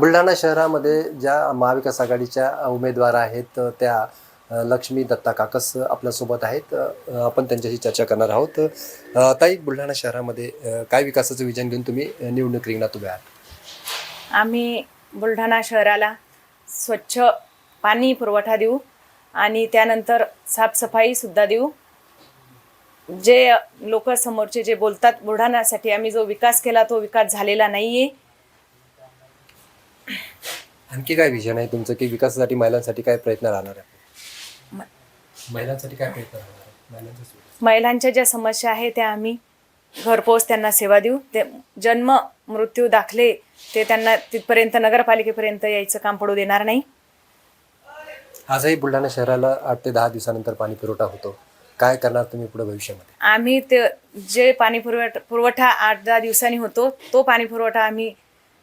बुलढाणा शहरामध्ये ज्या महाविकास आघाडीच्या उमेदवार आहेत त्या लक्ष्मी दत्ता काकस आपल्यासोबत आहेत. आपण त्यांच्याशी चर्चा करणार आहोत. ताई बुलढाणा शहरामध्ये काय विकासाचं विजन घेऊन तुम्ही निवडणूक रिंगणात उभे आहात? आम्ही बुलढाणा शहराला स्वच्छ पाणी पुरवठा देऊ आणि त्यानंतर साफसफाईसुद्धा देऊ. जे लोक समोरचे जे बोलतात बुलढाण्यासाठी आम्ही जो विकास केला तो विकास झालेला नाही आहे आणखी काय विजन आहे तुमचं? की विकासासाठी महिलांसाठी काय प्रयत्न राहणार आहे? महिलांसाठी काय प्रयत्न राहणार आहे? महिलांच्या. महिलांच्या ज्या समस्या आहे त्या आम्ही घरपोच त्यांना सेवा देऊ. ते जन्म मृत्यू दाखले ते त्यांना तिथपर्यंत नगरपालिकेपर्यंत यायचं काम पडू देणार नाही. आजही बुलढाणा शहराला आठ ते दहा दिवसानंतर पाणी पुरवठा होतो. काय करणार तुम्ही पुढे भविष्यामध्ये? आम्ही ते जे पाणी पुरवठा पुरवठा आठ दहा दिवसांनी होतो तो पाणी पुरवठा आम्ही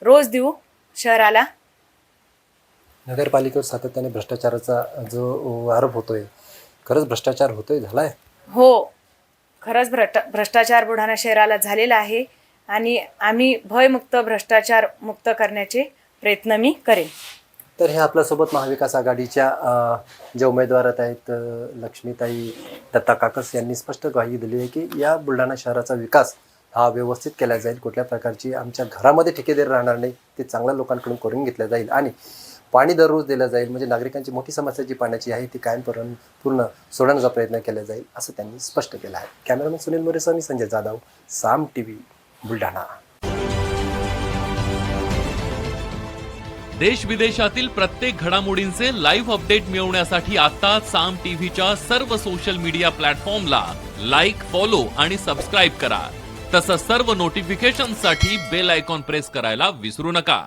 रोज देऊ शहराला. नगरपालिकेवर सातत्याने भ्रष्टाचाराचा जो आरोप होतोय खरंच भ्रष्टाचार होतोय झालाय? हो खरंच भ्रष्ट भ्रष्टाचार बुलढाणा शहराला झालेला आहे आणि आम्ही भयमुक्त भ्रष्टाचार मुक्त करण्याचे प्रयत्न मी करेन. तर हे आपल्यासोबत महाविकास आघाडीच्या ज्या उमेदवार आहेत लक्ष्मीताई दत्ता काकस यांनी स्पष्ट ग्वाही दिली आहे की या बुलढाणा शहराचा विकास हा व्यवस्थित केला जाईल. कुठल्या प्रकारची आमच्या घरामध्ये ठेकेदार राहणार नाही ते चांगल्या लोकांकडून करून घेतलं जाईल. आणि पाणी दररोज दिलं जाईल म्हणजे नागरिकांची मोठी समस्या जी पाण्याची आहे ती कायम पूर्ण पूर्ण सोडवण्याचा प्रयत्न केला जाईल असं त्यांनी स्पष्ट केलं आहे. कॅमेरामॅन सुनील मोरेसा आणि संजय जाधव साम टी व्ही बुलढाणा. देश विदेशातील प्रत्येक घडामोडींचे लाईव्ह अपडेट मिळवण्यासाठी आता साम टीव्हीच्या सर्व सोशल मीडिया प्लॅटफॉर्मला लाईक फॉलो आणि सबस्क्राईब करा. तसंच सर्व नोटिफिकेशनसाठी बेल आयकॉन प्रेस करायला विसरू नका.